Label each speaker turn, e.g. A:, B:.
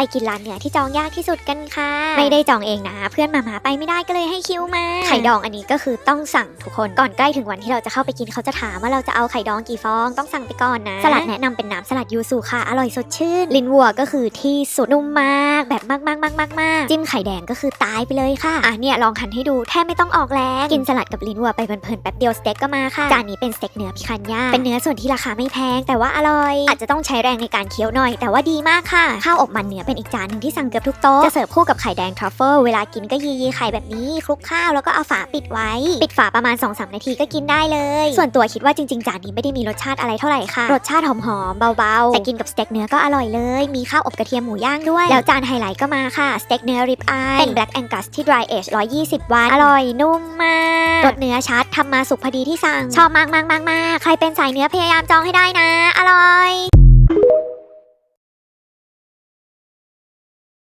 A: ไปกินร้านเนื้อที่จองยากที่สุดกันค่ะ ไม่ได้จองเองนะ เพื่อนมามาไปไม่ได้ก็เลยให้คิวมา ไข่ดองอันนี้ก็คือต้องสั่งทุกคนก่อนใกล้ถึงวันที่เราจะเข้าไปกินเขาจะถามว่าเราจะเอาไข่ดองกี่ฟองต้องสั่งไปก่อนนะ สลัดแนะนำเป็นน้ำสลัดยูสุค่ะอร่อยสดชื่น ลิ้นวัวก็คือที่สุดนุ่มมากแบบมากมากมากมากมากจิ้มไข่แดงก็คือตายไปเลยค่ะอะเนี่ยลองหันให้ดูแทบไม่ต้องออกแรงกินสลัดกับลิ้นวัวไปเพลินๆแป๊บเดียวสเต็กก็มาค่ะจานนี้เป็นสเต็กเนื้อพิคันย่าเป็นเนื้อส่วนที่ราคาไม่แพงแต่ว่าอร่อย อาจจะต้องใช้แรงในการเคี้ยวหน่อย แต่ว่าดีมากค่ะข้าวอบมันเนื้อเป็นอีกจานหนึ่งที่สั่งเกือบทุกโต๊ะ จะเสิร์ฟคู่กับไข่แดงทรัฟเฟิลเวลากินก็ยียีไข่แบบนี้คลุกข้าวแล้วก็เอาฝาปิดไว้ ปิดฝาประมาณ2-3นาทีก็กินได้เลย ส่วนตัวคิดว่าจริงๆ จานนี้ไม่ได้มีรสชาติอะไรเท่าไหร่ค่ะ รสชาติหอมๆเบาๆ แต่กินกับสเต็กเนื้อก็อร่อยเลย มีข้าวอบกระเทียมหมูย่างด้วย แล้วจานไฮไลท์ก็มาค่ะสเต็กเนื้อริบอายเป็น Black Angus ที่ dry age 120 วัน อร่อยนุ่มมากรสเนื้อชัดทำมาสุกพอดีที่สั่งชอบมากๆๆๆใครเป็นสายเนื้อพยายามจองให้ได้นะ